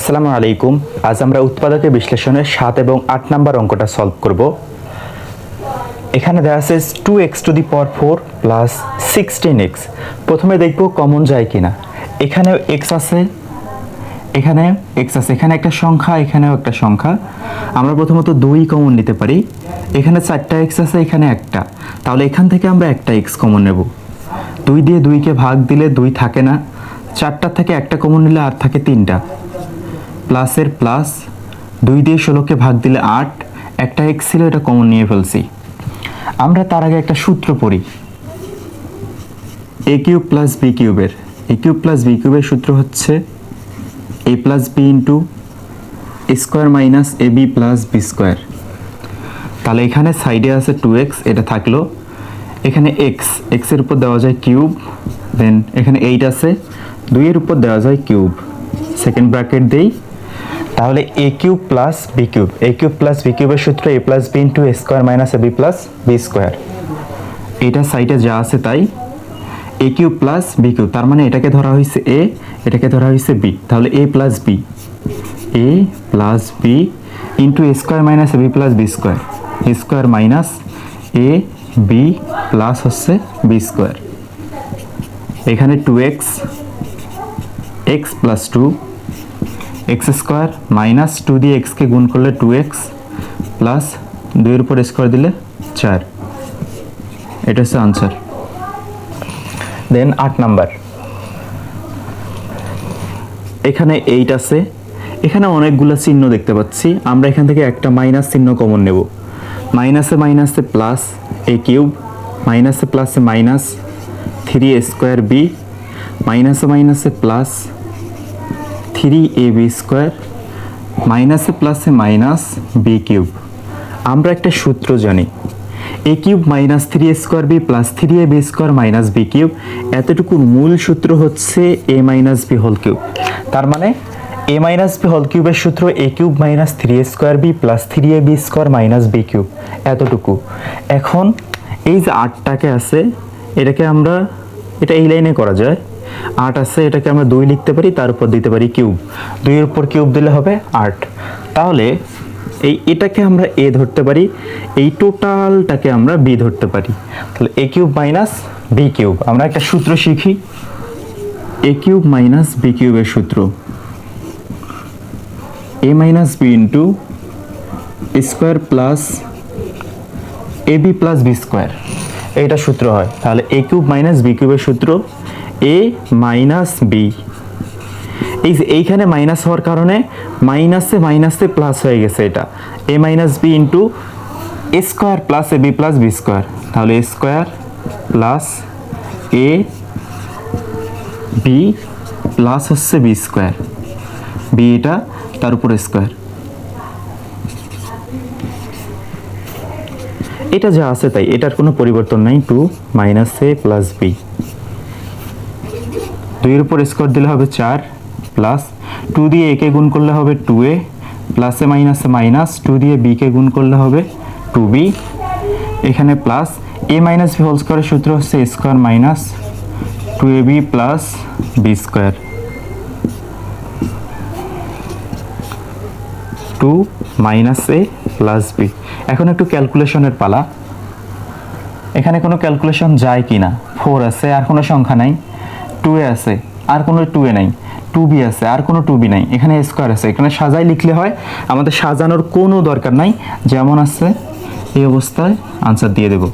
আসসালামু আলাইকুম। আজ আমরা উৎপাদকের বিশ্লেষণের সাত এবং আট নাম্বার অঙ্কটা সলভ করব। এখানে দেওয়া আছে two X two the power four plus sixteen X প্রথমে দেখব কমন যায় কিনা। এখানেও এক্স আছে, এখানে এক্স আছে। এখানে একটা সংখ্যা, এখানেও একটা সংখ্যা। আমরা প্রথমত দুই কমন নিতে পারি। এখানে চারটা এক্স আছে, এখানে একটা। তাহলে এখান থেকে আমরা একটা এক্স কমন নেব। দুই দিয়ে দুইকে ভাগ দিলে দুই থাকে না। চারটার থেকে একটা কমন নিলে আর থাকে তিনটা। প্লাসের প্লাস দুই দিয়ে ষোলোকে ভাগ দিলে আট, একটা এক্স ছিল, এটা কমন নিয়ে ফেলছি। আমরা তার আগে একটা সূত্র পড়ি। এ কিউব প্লাস বি কিউবের। এ কিউব প্লাস বি কিউবের সূত্র হচ্ছে A plus B into square minus A B plus B square তাহলে এখানে সাইডে আছে টু এক্স এটা থাকল। এখানে এক্স এক্সের উপর দেওয়া যায় কিউব দেন এখানে এইট আছে। দুইয়ের উপর দেওয়া যায় কিউব। সেকেন্ড ব্র্যাকেট দেই। তাহলে A cube plus B cube. A cube plus B কিউবের সূত্র A plus B into A square minus A B plus B square এটা সাইডে যা আছে তাই A cube plus B cube. তার মানে এটাকে ধরা হয়েছে এ এটাকে ধরা হয়েছে বি তাহলে A plus B A plus B into A square minus A B plus B square A square minus A B plus হচ্ছে বি স্কোয়ার এখানে two X X plus two X square minus two দিয়ে এক্সকে গুণ করলে two x plus দুইয়ের উপর square দিলে চার। এটা হচ্ছে আনসার দেন আট নাম্বার। এখানে এইট আছে। এখানে অনেকগুলো চিহ্ন দেখতে পাচ্ছি। আমরা এখান থেকে একটা মাইনাস চিহ্ন কমন নেব। মাইনাসে মাইনাসে প্লাস এ কিউব মাইনাসে প্লাসে মাইনাস থ্রি স্কোয়ার বি মাইনাসে মাইনাসে plus three A B square, মাইনাসে প্লাসে মাইনাস বি কিউব। আমরা একটা সূত্র জানি, A cube minus three square, B plus three A B square, minus B cube. এতটুকুর মূল সূত্র হচ্ছে A minus B whole cube. তার মানে এ মাইনাস বি হোল কিউবের সূত্র A cube minus three square, B plus three A B square, minus B cube. এতটুকু। এখন এই যে আটটাকে আছে, এটাকে আমরা, এটা এই লাইনে করা যায়। আট আছে, এটাকে আমরা দুই লিখতে পারি, তার উপর দিতে পারি কিউব। দুইয়ের উপর কিউব দিলে হবে আট। তাহলে এই এটাকে আমরা এ ধরতে পারি, এই টোটালটাকে আমরা বি ধরতে পারি। তাহলে A cube minus B cube. আমরা একটা সূত্র শিখি। এ কিউব মাইনাস বি কিউবের সূত্র। A minus B into square plus A B plus B square. এইটা সূত্র হয়। তাহলে এ কিউব মাইনাস বি কিউবের সূত্র এ মাইনাস বি এই যে এইখানে মাইনাস হওয়ার কারণে মাইনাসে মাইনাসে প্লাস হয়ে গেছে এটা। A minus B into A square plus A B plus B square তাহলে A square plus A B plus হচ্ছে বি স্কোয়ার বি এটা তার উপর স্কোয়ার এটা যা আছে তাই, এটার কোনো পরিবর্তন নাই two minus A plus B দুইয়ের উপর স্কোয়ার দিলে হবে চার প্লাস টু দিয়ে একে গুণ করলে হবে টু এ প্লাসে মাইনাসে মাইনাস টু দিয়ে বিকে গুণ করলে হবে টু বি এখানে plus A minus B whole স্কোয়ারের সূত্র হচ্ছে square minus two A B plus B square two minus A plus B এখন একটু ক্যালকুলেশনের পালা। এখানে কোনো ক্যালকুলেশন যায় কি না ফোর আছে, আর কোনো সংখ্যা নাই। টু এ আছে, আর কোনো টু এ নাই। টু বি আছে, আর কোনো টু বি নাই। এখানে স্কোয়ার আছে। এখানে সাজাই লিখলে হয়, আমাদের সাজানোর কোনো দরকার নাই। যেমন আছে, এই অবস্থায় আনসার দিয়ে দেবো।